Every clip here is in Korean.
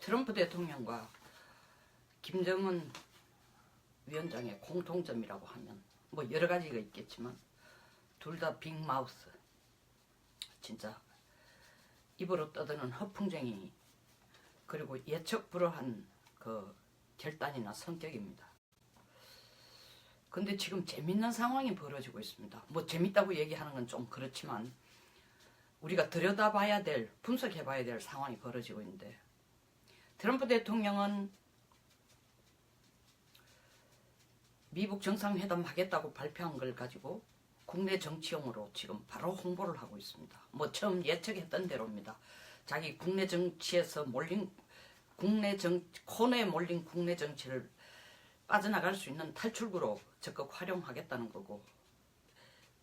트럼프 대통령과 김정은 위원장의 공통점이라고 하면 뭐 여러 가지가 있겠지만 둘 다 빅마우스 진짜 입으로 떠드는 허풍쟁이 그리고 예측 불허한 그 결단이나 성격입니다. 근데 지금 재밌는 상황이 벌어지고 있습니다. 뭐 재밌다고 얘기하는 건 좀 그렇지만 우리가 들여다봐야 될 분석해봐야 될 상황이 벌어지고 있는데 트럼프 대통령은 미국 정상회담 하겠다고 발표한 걸 가지고 국내 정치용으로 지금 바로 홍보를 하고 있습니다. 뭐 처음 예측했던 대로입니다. 자기 국내 정치에서 몰린 국내 정 코너에 몰린 국내 정치를 빠져나갈 수 있는 탈출구로 적극 활용하겠다는 거고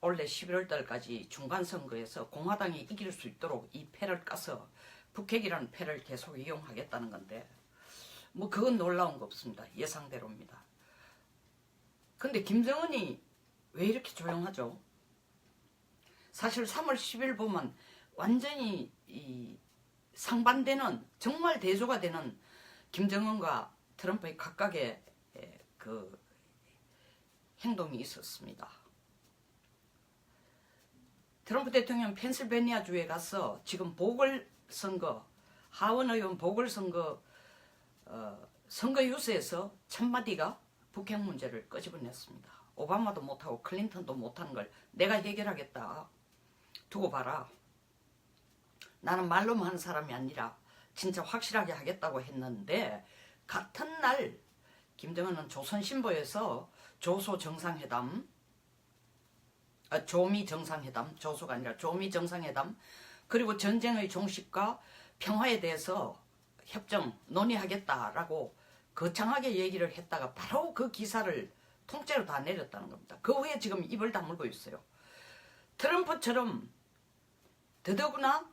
올해 11월 달까지 중간 선거에서 공화당이 이길 수 있도록 이 패를 까서 북핵이라는 패를 계속 이용하겠다는 건데 뭐 그건 놀라운 거 없습니다. 예상대로입니다. 근데 김정은이 왜 이렇게 조용하죠? 사실 3월 10일 보면 완전히 이 상반되는 정말 대조가 되는 김정은과 트럼프의 각각의 에, 그 행동이 있었습니다. 트럼프 대통령 펜실베니아 주에 가서 지금 보궐 선거 하원 의원 보궐선거 어, 선거 유세에서 첫 마디가 북핵 문제를 끄집어냈습니다. 오바마도 못하고 클린턴도 못하는 걸 내가 해결하겠다. 두고 봐라. 나는 말로만 하는 사람이 아니라 진짜 확실하게 하겠다고 했는데 같은 날 김정은은 조선신보에서 조소 정상회담 아, 조미 정상회담 조소가 아니라 조미 정상회담 그리고 전쟁의 종식과 평화에 대해서 협정 논의하겠다라고 거창하게 얘기를 했다가 바로 그 기사를 통째로 다 내렸다는 겁니다. 그 후에 지금 입을 다물고 있어요. 트럼프처럼 더더구나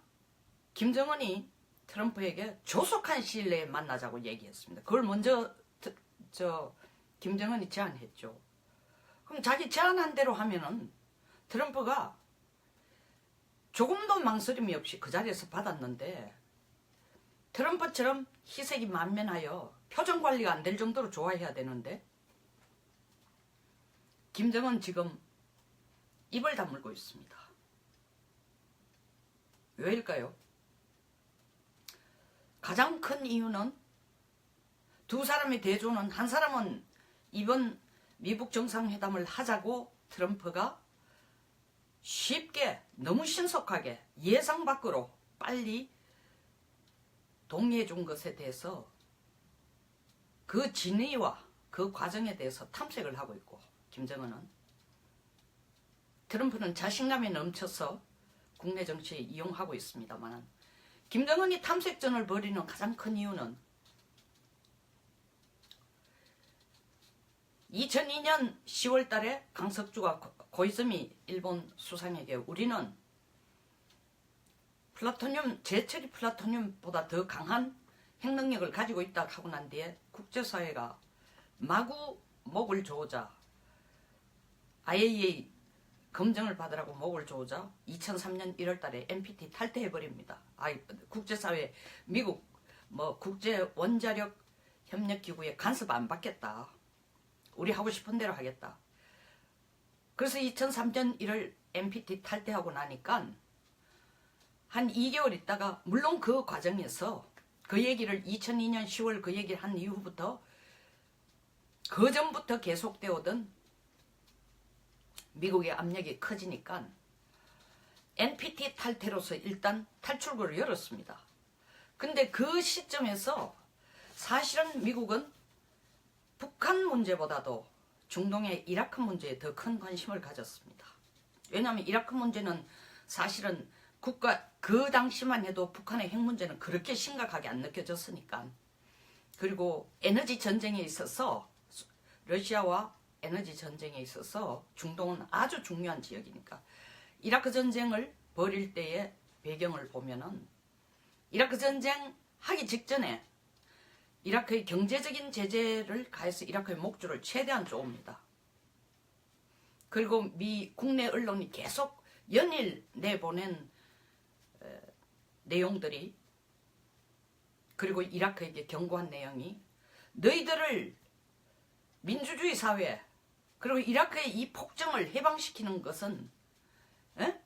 김정은이 트럼프에게 조속한 시일 내에 만나자고 얘기했습니다. 그걸 먼저 트- 저 김정은이 제안했죠. 그럼 자기 제안한 대로 하면은 트럼프가 조금도 망설임이 없이 그 자리에서 받았는데 트럼프처럼 희색이 만면하여 표정 관리가 안 될 정도로 좋아해야 되는데 김정은 지금 입을 다물고 있습니다. 왜일까요? 가장 큰 이유는 두 사람의 대조는 한 사람은 이번 미국 정상회담을 하자고 트럼프가 쉽게 너무 신속하게 예상 밖으로 빨리 동의해 준 것에 대해서 그 진위와 그 과정에 대해서 탐색을 하고 있고 김정은은. 트럼프는 자신감에 넘쳐서 국내 정치에 이용하고 있습니다만 김정은이 탐색전을 벌이는 가장 큰 이유는 2002년 10월 달에 강석주가 고- 고이즈미 일본 수상에게 우리는 플라토늄, 제철이 플라토늄보다 더 강한 핵능력을 가지고 있다 하고 난 뒤에 국제사회가 마구 목을 조자 IAEA 검증을 받으라고 목을 조자 2003년 1월 달에 NPT 탈퇴해버립니다. 아이, 국제사회, 미국, 뭐, 국제 원자력 협력기구에 간섭 안 받겠다. 우리 하고 싶은 대로 하겠다. 그래서 2003년 1월 NPT 탈퇴하고 나니까 한 2개월 있다가 물론 그 과정에서 그 얘기를 2002년 10월 그 얘기를 한 이후부터 그 전부터 계속되어 오던 미국의 압력이 커지니까 NPT 탈퇴로서 일단 탈출구를 열었습니다. 근데 그 시점에서 사실은 미국은 북한 문제보다도 중동의 이라크 문제에 더 큰 관심을 가졌습니다. 왜냐하면 이라크 문제는 사실은 국가 그 당시만 해도 북한의 핵 문제는 그렇게 심각하게 안 느껴졌으니까 그리고 에너지 전쟁에 있어서 수- 러시아와 에너지 전쟁에 있어서 중동은 아주 중요한 지역이니까 이라크 전쟁을 벌일 때의 배경을 보면은 이라크 전쟁 하기 직전에 이라크의 경제적인 제재를 가해서 이라크의 목줄을 최대한 쪼옵니다. 그리고 미 국내 언론이 계속 연일 내보낸 에, 내용들이 그리고 이라크에게 경고한 내용이 너희들을 민주주의 사회 그리고 이라크의 이 폭정을 해방시키는 것은 에?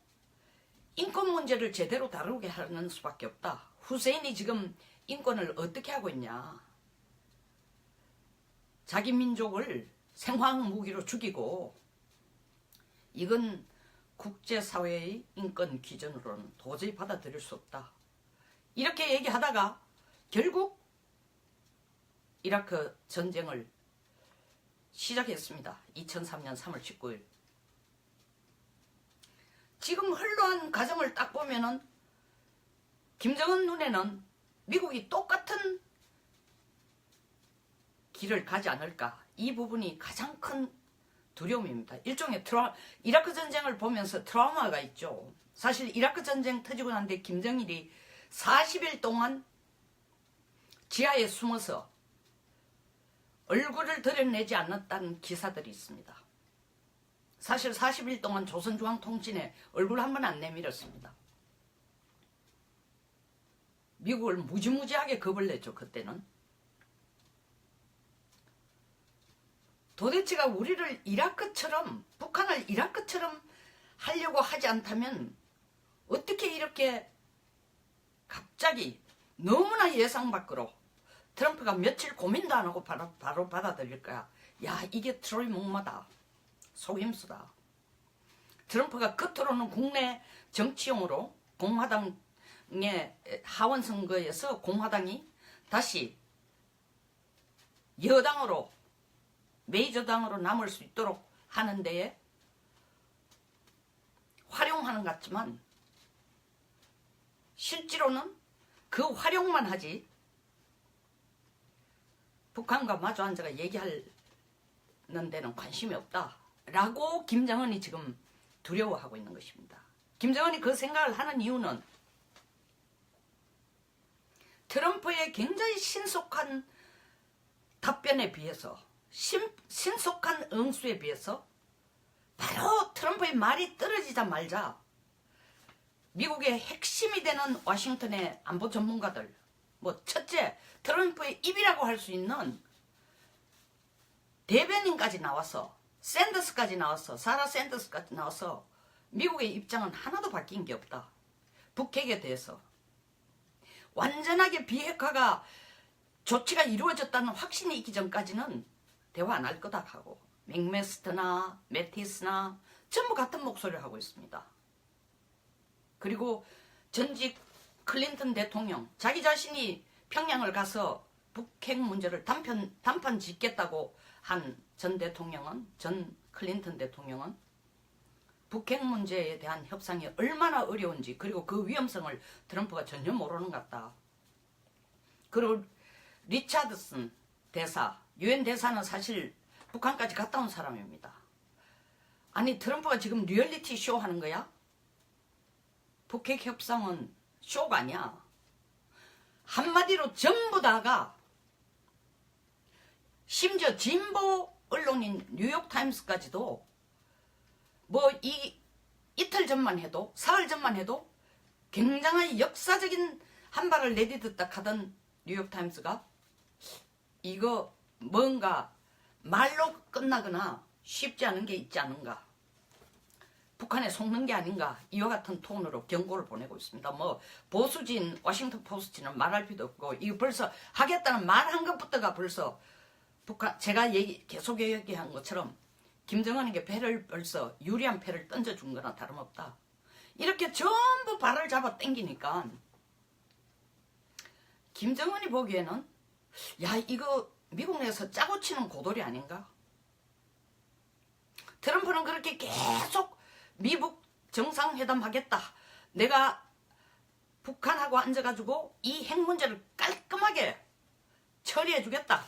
인권 문제를 제대로 다루게 하는 수밖에 없다. 후세인이 지금 인권을 어떻게 하고 있냐? 자기 민족을 생화학 무기로 죽이고 이건 국제사회의 인권 기준으로는 도저히 받아들일 수 없다. 이렇게 얘기하다가 결국 이라크 전쟁을 시작했습니다. 2003년 3월 19일. 지금 흘러한 과정을 딱 보면은 김정은 눈에는 미국이 똑같은 길을 가지 않을까. 이 부분이 가장 큰 두려움입니다. 일종의 트라 이라크 전쟁을 보면서 트라우마가 있죠. 사실 이라크 전쟁 터지고 난 뒤에 김정일이 40일 동안 지하에 숨어서 얼굴을 드러내지 않았다는 기사들이 있습니다. 사실 40일 동안 조선중앙통신에 얼굴 한 번 안 내밀었습니다. 미국을 무지무지하게 겁을 냈죠, 그때는. 도대체가 우리를 이라크처럼, 북한을 이라크처럼 하려고 하지 않다면 어떻게 이렇게 갑자기 너무나 예상 밖으로 트럼프가 며칠 고민도 안 하고 바로, 바로 받아들일 거야. 야, 이게 트로이 목마다. 속임수다. 트럼프가 겉으로는 국내 정치용으로 공화당의 하원 선거에서 공화당이 다시 여당으로 메이저당으로 남을 수 있도록 하는 데에 활용하는 것 같지만 실제로는 그 활용만 하지 북한과 마주 앉아가 얘기하는 데는 관심이 없다. 라고 김정은이 지금 두려워하고 있는 것입니다. 김정은이 그 생각을 하는 이유는 트럼프의 굉장히 신속한 답변에 비해서 신, 신속한 응수에 비해서 바로 트럼프의 말이 떨어지자 말자 미국의 핵심이 되는 워싱턴의 안보 전문가들 뭐 첫째 트럼프의 입이라고 할 수 있는 대변인까지 나와서 샌더스까지 나와서 사라 샌더스까지 나와서 미국의 입장은 하나도 바뀐 게 없다. 북핵에 대해서 완전하게 비핵화가 조치가 이루어졌다는 확신이 있기 전까지는 대화 안 할 거다 하고 맥메스트나 메티스나 전부 같은 목소리를 하고 있습니다. 그리고 전직 클린턴 대통령 자기 자신이 평양을 가서 북핵 문제를 단편 단판 짓겠다고 한 전 대통령은 전 클린턴 대통령은 북핵 문제에 대한 협상이 얼마나 어려운지 그리고 그 위험성을 트럼프가 전혀 모르는 것 같다. 그리고 리차드슨 대사, 유엔 대사는 사실 북한까지 갔다 온 사람입니다. 아니 트럼프가 지금 리얼리티 쇼 하는 거야? 북핵 협상은 쇼가 아니야. 한마디로 전부 다가 심지어 진보 언론인 뉴욕타임스까지도 뭐 이 이틀 전만 해도 사흘 전만 해도 굉장한 역사적인 한 발을 내디뎠다 하던 뉴욕타임스가 이거 뭔가 말로 끝나거나 쉽지 않은 게 있지 않은가 북한에 속는 게 아닌가 이와 같은 톤으로 경고를 보내고 있습니다. 뭐 보수진 워싱턴 포스트는 말할 필요 없고 이거 벌써 하겠다는 말 한 것부터가 벌써 북한 제가 얘기 계속 얘기한 것처럼 김정은에게 배를 벌써 유리한 패를 던져준 거나 다름없다. 이렇게 전부 발을 잡아 당기니까 김정은이 보기에는 야 이거 미국 내에서 짜고 치는 고돌이 아닌가? 트럼프는 그렇게 계속 미국 정상회담 하겠다. 내가 북한하고 앉아가지고 이 핵 문제를 깔끔하게 처리해 주겠다.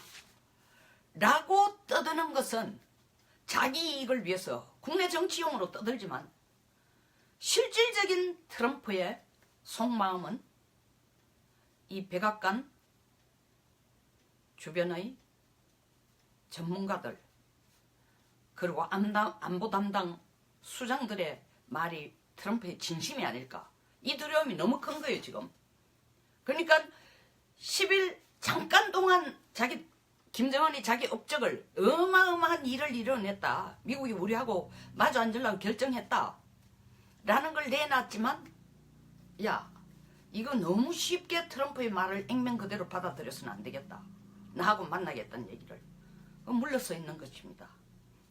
라고 떠드는 것은 자기 이익을 위해서 국내 정치용으로 떠들지만 실질적인 트럼프의 속마음은 이 백악관 주변의 전문가들 그리고 안보 담당 수장들의 말이 트럼프의 진심이 아닐까 이 두려움이 너무 큰 거예요 지금 그러니까 10일 잠깐 동안 자기 김정은이 자기 업적을 어마어마한 일을 이뤄냈다. 미국이 우리하고 마주 앉으려고 결정했다. 라는 걸 내놨지만 야 이거 너무 쉽게 트럼프의 말을 액면 그대로 받아들여서는 안 되겠다. 나하고 만나겠다는 얘기를 물러서 있는 것입니다.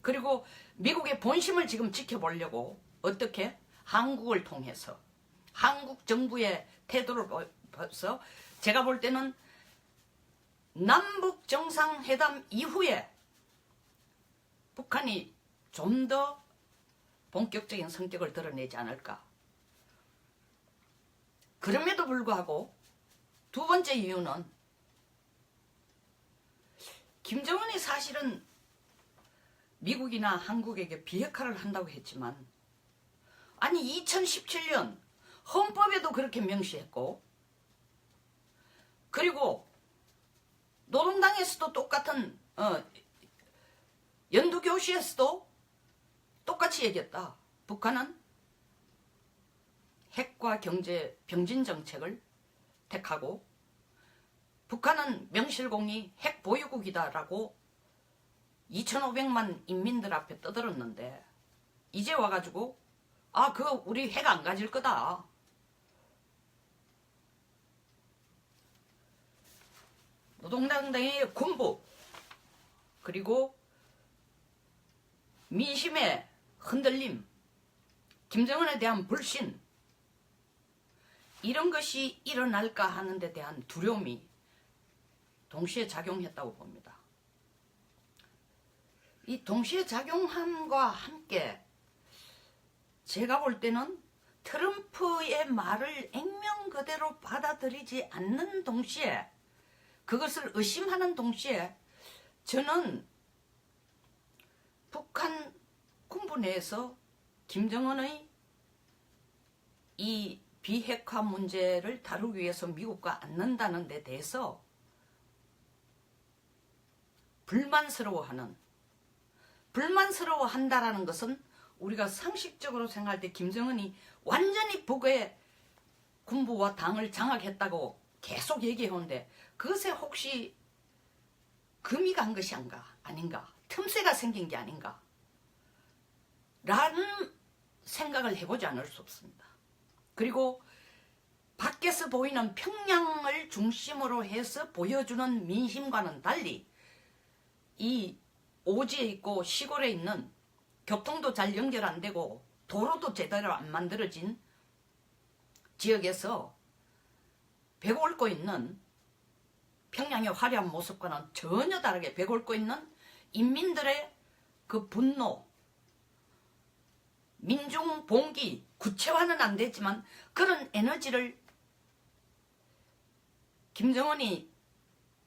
그리고 미국의 본심을 지금 지켜보려고 어떻게 한국을 통해서 한국 정부의 태도를 봐서 제가 볼 때는 남북 정상회담 이후에 북한이 좀 더 본격적인 성격을 드러내지 않을까. 그럼에도 불구하고 두 번째 이유는 김정은이 사실은 미국이나 한국에게 비핵화를 한다고 했지만 아니 2017년 헌법에도 그렇게 명시했고 그리고 노동당에서도 똑같은 어, 연두교시에서도 똑같이 얘기했다. 북한은 핵과 경제 병진 정책을 택하고 북한은 명실공히 핵 보유국이다라고 2,500만 인민들 앞에 떠들었는데 이제 와가지고 아 그거 우리 핵 안 가질 거다. 노동당의 군부 그리고 민심의 흔들림 김정은에 대한 불신 이런 것이 일어날까 하는 데 대한 두려움이 동시에 작용했다고 봅니다. 이 동시에 작용함과 함께 제가 볼 때는 트럼프의 말을 액면 그대로 받아들이지 않는 동시에 그것을 의심하는 동시에 저는 북한 군부 내에서 김정은의 이 비핵화 문제를 다루기 위해서 미국과 앉는다는 데 대해서 불만스러워하는 불만스러워 한다라는 것은 우리가 상식적으로 생각할 때 김정은이 완전히 북의 군부와 당을 장악했다고 계속 얘기해오는데 그것에 혹시 금이 간 것이 아닌가, 아닌가 틈새가 생긴 게 아닌가 라는 생각을 해보지 않을 수 없습니다. 그리고 밖에서 보이는 평양을 중심으로 해서 보여주는 민심과는 달리 이 오지에 있고 시골에 있는 교통도 잘 연결 안 되고 도로도 제대로 안 만들어진 지역에서 배골고 있는 평양의 화려한 모습과는 전혀 다르게 배골고 있는 인민들의 그 분노, 민중 봉기, 구체화는 안 되지만 그런 에너지를 김정은이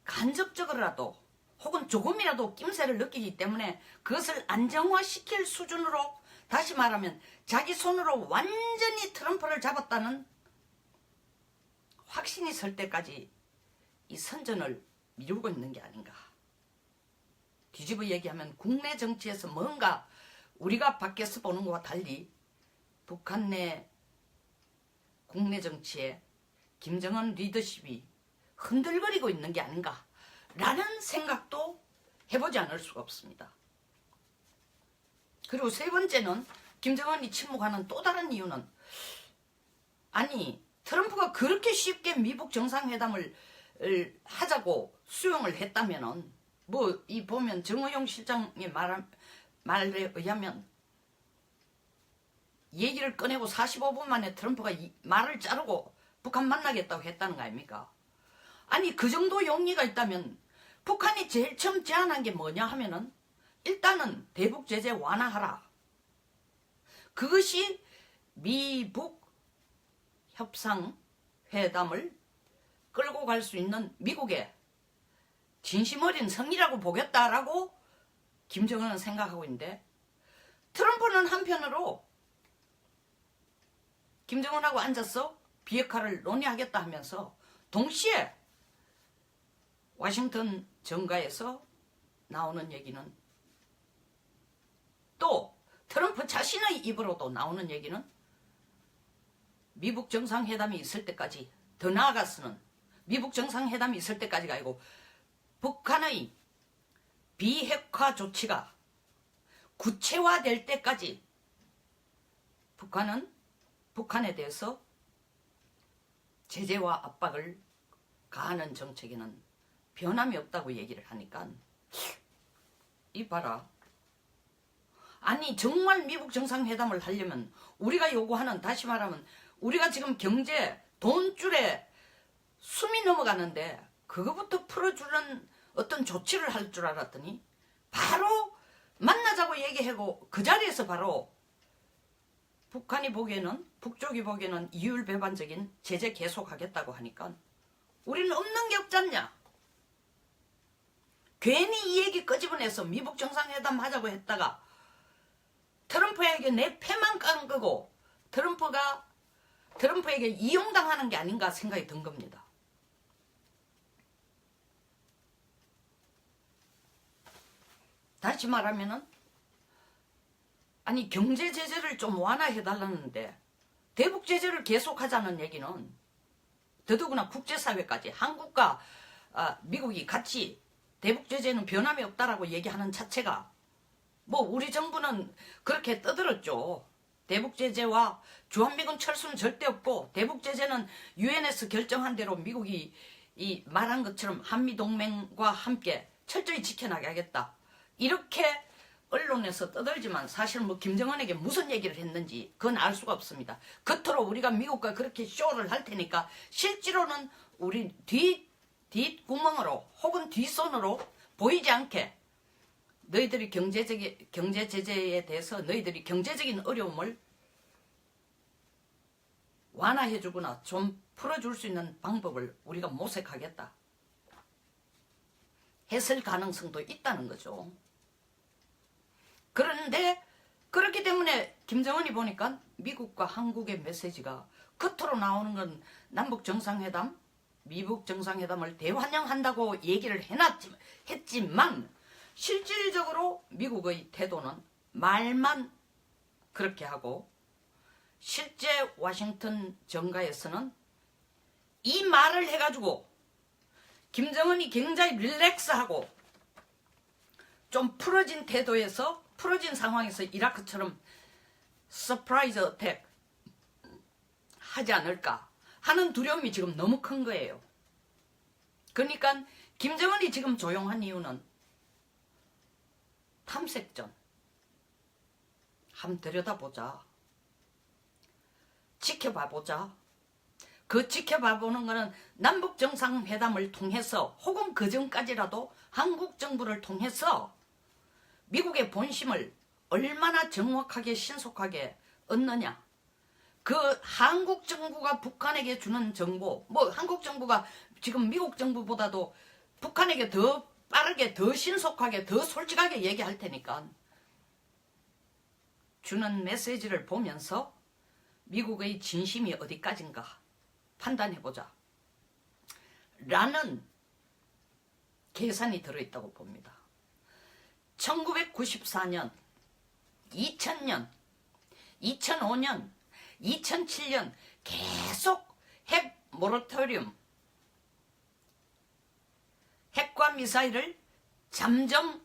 간접적으로라도 혹은 조금이라도 낌새를 느끼기 때문에 그것을 안정화시킬 수준으로 다시 말하면 자기 손으로 완전히 트럼프를 잡았다는 확신이 설 때까지 이 선전을 미루고 있는 게 아닌가. 뒤집어 얘기하면 국내 정치에서 뭔가 우리가 밖에서 보는 것과 달리 북한 내 국내 정치에 김정은 리더십이 흔들거리고 있는 게 아닌가 라는 생각도 해보지 않을 수가 없습니다. 그리고 세 번째는 김정은이 침묵하는 또 다른 이유는 아니 트럼프가 그렇게 쉽게 미국 정상회담을 하자고 수용을 했다면은 뭐 이 보면 정의용 실장의 말 말에 의하면 얘기를 꺼내고 45분 만에 트럼프가 말을 자르고 북한 만나겠다고 했다는 거 아닙니까? 아니 그 정도 용기가 있다면 북한이 제일 처음 제안한 게 뭐냐 하면은 일단은 대북 제재 완화하라. 그것이 미북 협상 회담을 끌고 갈 수 있는 미국의 진심 어린 성이라고 보겠다라고 김정은은 생각하고 있는데 트럼프는 한편으로 김정은하고 앉아서 비핵화를 논의하겠다 하면서 동시에 와싱턴 정가에서 나오는 얘기는 또 트럼프 자신의 입으로도 나오는 얘기는 미국 정상회담이 있을 때까지 더 나아가서는 미북 정상회담이 있을 때까지가 아니고 북한의 비핵화 조치가 구체화될 때까지 북한은 북한에 대해서 제재와 압박을 가하는 정책에는 변함이 없다고 얘기를 하니까 이 봐라. 아니 정말 미국 정상회담을 하려면 우리가 요구하는 다시 말하면 우리가 지금 경제 돈줄에 숨이 넘어가는데 그거부터 풀어주는 어떤 조치를 할 줄 알았더니 바로 만나자고 얘기하고 그 자리에서 바로 북한이 보기에는 북쪽이 보기에는 이율 배반적인 제재 계속하겠다고 하니까 우리는 없는 게 없잖냐. 괜히 이 얘기 끄집어내서 미북 정상회담 하자고 했다가 트럼프에게 내 패만 깐 거고 트럼프가 트럼프에게 이용당하는 게 아닌가 생각이 든 겁니다. 다시 말하면은 아니 경제 제재를 좀 완화해 달라는데 대북 제재를 계속하자는 얘기는 더더구나 국제사회까지 한국과 아, 미국이 같이 대북 제재는 변함이 없다라고 얘기하는 자체가 뭐 우리 정부는 그렇게 떠들었죠. 대북 제재와 주한미군 철수는 절대 없고 대북 제재는 유엔에서 결정한 대로 미국이 이 말한 것처럼 한미 동맹과 함께 철저히 지켜나가겠다. 이렇게 언론에서 떠들지만 사실 뭐 김정은에게 무슨 얘기를 했는지 그건 알 수가 없습니다. 겉으로 우리가 미국과 그렇게 쇼를 할 테니까 실제로는 우리 뒤 뒷구멍으로 혹은 뒷손으로 보이지 않게 너희들이 경제적 경제 제재에 대해서 너희들이 경제적인 어려움을 완화해 주거나 좀 풀어줄 수 있는 방법을 우리가 모색하겠다. 했을 가능성도 있다는 거죠. 그런데 그렇기 때문에 김정은이 보니까 미국과 한국의 메시지가 겉으로 나오는 건 남북 정상회담, 미북 정상회담을 대환영한다고 얘기를 해놨지, 했지만 실질적으로 미국의 태도는 말만 그렇게 하고 실제 워싱턴 정가에서는 이 말을 해가지고 김정은이 굉장히 릴렉스하고 좀 풀어진 태도에서 풀어진 상황에서 이라크처럼 서프라이즈 어택 하지 않을까 하는 두려움이 지금 너무 큰 거예요. 그러니까 김정은이 지금 조용한 이유는 탐색전 한번 들여다보자. 지켜봐보자. 그 지켜봐보는 거는 남북 정상회담을 통해서 혹은 그 전까지라도 한국 정부를 통해서 미국의 본심을 얼마나 정확하게 신속하게 얻느냐. 그 한국 정부가 북한에게 주는 정보, 뭐 한국 정부가 지금 미국 정부보다도 북한에게 더 빠르게, 더 신속하게, 더 솔직하게 얘기할 테니까 주는 메시지를 보면서 미국의 진심이 어디까지인가 판단해보자. 라는 계산이 들어있다고 봅니다. 1994년, 2000년, 2005년, 2007년 계속 핵 모라토리움, 핵과 미사일을 잠정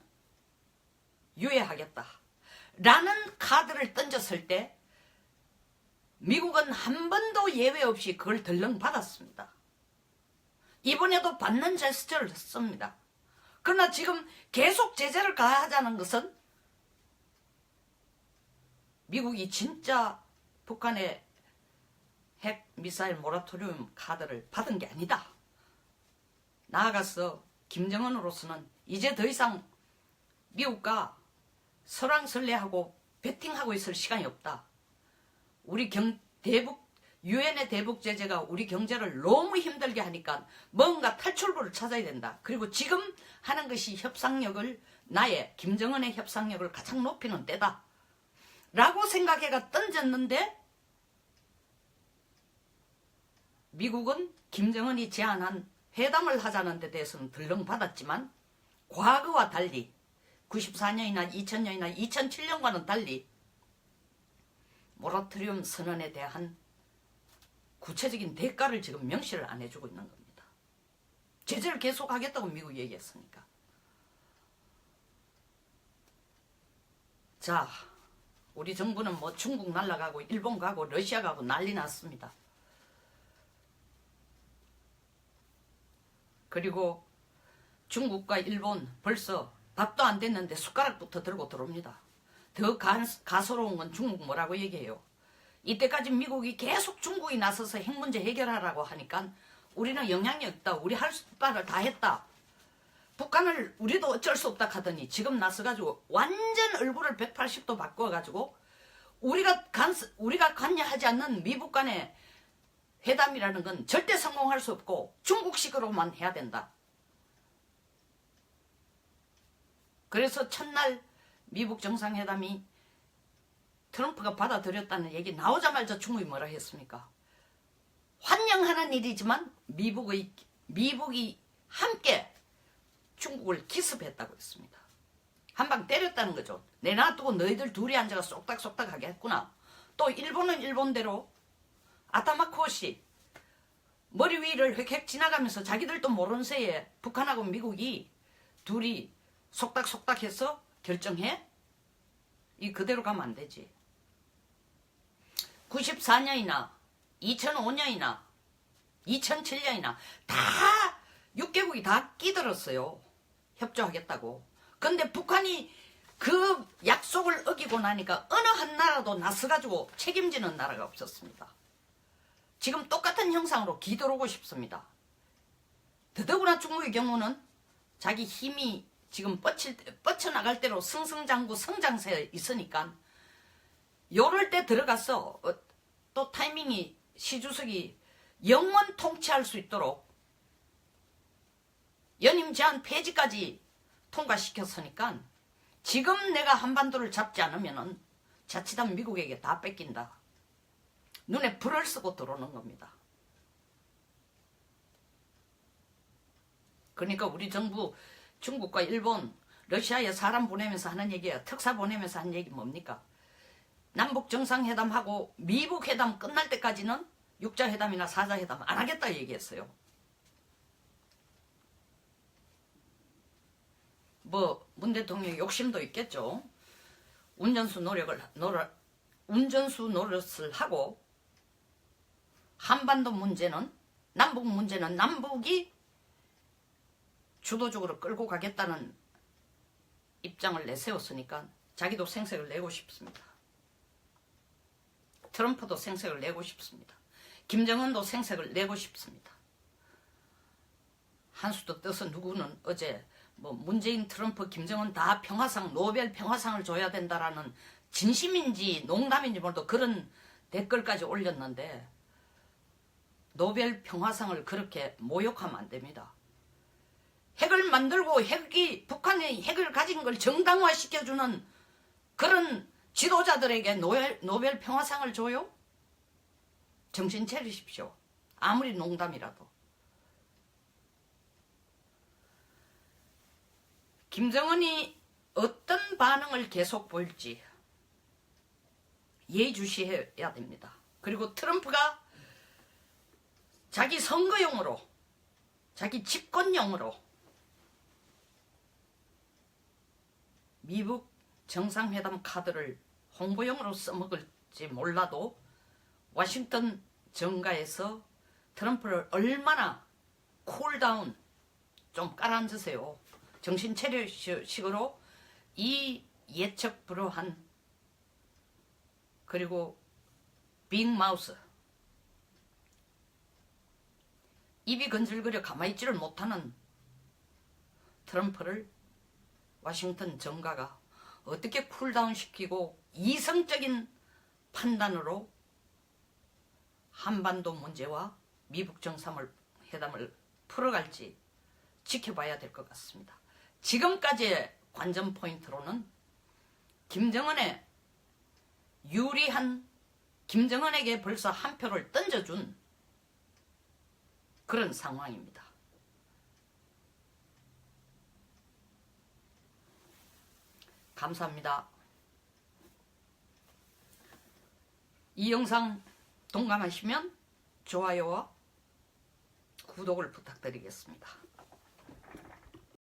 유예하겠다. 라는 카드를 던졌을 때 미국은 한 번도 예외 없이 그걸 덜렁 받았습니다. 이번에도 받는 제스처를 했습니다. 그러나 지금 계속 제재를 가하자는 것은 미국이 진짜 북한의 핵 미사일 모라토리움 카드를 받은 게 아니다. 나아가서 김정은으로서는 이제 더 이상 미국과 설왕설래하고 배팅하고 있을 시간이 없다. 우리 경 대북 유엔의 대북 제재가 우리 경제를 너무 힘들게 하니까 뭔가 탈출구를 찾아야 된다. 그리고 지금 하는 것이 협상력을 나의 김정은의 협상력을 가장 높이는 때다. 라고 생각해가 던졌는데 미국은 김정은이 제안한 회담을 하자는 데 대해서는 들렁 받았지만 과거와 달리 94년이나 2000년이나 2007년과는 달리 모라토리움 선언에 대한 구체적인 대가를 지금 명시를 안 해주고 있는 겁니다. 제재를 계속하겠다고 미국이 얘기했으니까. 자, 우리 정부는 뭐 중국 날라가고 일본 가고 러시아 가고 난리 났습니다. 그리고 중국과 일본 벌써 밥도 안 됐는데 숟가락부터 들고 들어옵니다. 더 가, 가소로운 건 중국 뭐라고 얘기해요. 이때까지 미국이 계속 중국이 나서서 핵 문제 해결하라고 하니까 우리는 영향이 없다. 우리 할 바를 다 했다. 북한을 우리도 어쩔 수 없다 하더니 지금 나서가지고 완전 얼굴을 180도 바꿔가지고 우리가 간 우리가 관여하지 않는 미북 간의 회담이라는 건 절대 성공할 수 없고 중국식으로만 해야 된다. 그래서 첫날 미북 정상회담이 트럼프가 받아들였다는 얘기 나오자마자 중국이 뭐라 했습니까? 환영하는 일이지만 미북의 미북이 함께 중국을 기습했다고 했습니다. 한 방 때렸다는 거죠. 내놔두고 너희들 둘이 앉아가 쏙닥쏙닥 하게 했구나. 또 일본은 일본대로 아타마코시 머리 위를 획획 지나가면서 자기들도 모르는 새에 북한하고 미국이 둘이 속닥속닥해서 결정해? 이 그대로 가면 안 되지. 94년이나 2005년이나 2007년이나 다 6개국이 다 끼들었어요. 협조하겠다고. 근데 북한이 그 약속을 어기고 나니까 어느 한 나라도 나서가지고 책임지는 나라가 없었습니다. 지금 똑같은 형상으로 기들어오고 싶습니다. 더더구나 중국의 경우는 자기 힘이 지금 뻗칠, 뻗쳐나갈 대로 승승장구 성장세에 있으니까 요럴 때 들어가서 어, 또 타이밍이 시주석이 영원 통치할 수 있도록 연임 제한 폐지까지 통과시켰으니까 지금 내가 한반도를 잡지 않으면은 자칫하면 미국에게 다 뺏긴다. 눈에 불을 쓰고 들어오는 겁니다. 그러니까 우리 정부 중국과 일본, 러시아에 사람 보내면서 하는 얘기야. 특사 보내면서 하는 얘기 뭡니까? 남북 정상회담하고 미북 회담 끝날 때까지는 육자 회담이나 사자 회담 안 하겠다 얘기했어요. 뭐 문 대통령 욕심도 있겠죠. 운전수 노력을 노력 운전수 노릇을 하고 한반도 문제는 남북 문제는 남북이 주도적으로 끌고 가겠다는 입장을 내세웠으니까 자기도 생색을 내고 싶습니다. 트럼프도 생색을 내고 싶습니다. 김정은도 생색을 내고 싶습니다. 한수도 떠서 누구는 어제 뭐 문재인, 트럼프, 김정은 다 평화상 노벨 평화상을 줘야 된다라는 진심인지 농담인지 모르도 그런 댓글까지 올렸는데 노벨 평화상을 그렇게 모욕하면 안 됩니다. 핵을 만들고 핵이 북한이 핵을 가진 걸 정당화 시켜주는 그런 지도자들에게 노벨, 노벨 평화상을 줘요? 정신 차리십시오. 아무리 농담이라도. 김정은이 어떤 반응을 계속 보일지 예의주시해야 됩니다. 그리고 트럼프가 자기 선거용으로 자기 집권용으로 미국 정상회담 카드를 홍보용으로 써먹을지 몰라도 워싱턴 정가에서 트럼프를 얼마나 쿨다운 좀 깔아앉으세요. 정신 차려식으로 이 예측 불허한 그리고 빅마우스 입이 건질거려 가만히 있지를 못하는 트럼프를 워싱턴 정가가 어떻게 쿨다운 시키고 이성적인 판단으로 한반도 문제와 미북 정상을 회담을 풀어갈지 지켜봐야 될 것 같습니다. 지금까지의 관전 포인트로는 김정은의 유리한 김정은에게 벌써 한 표를 던져준 그런 상황입니다. 감사합니다. 이 영상 동감하시면 좋아요와 구독을 부탁드리겠습니다.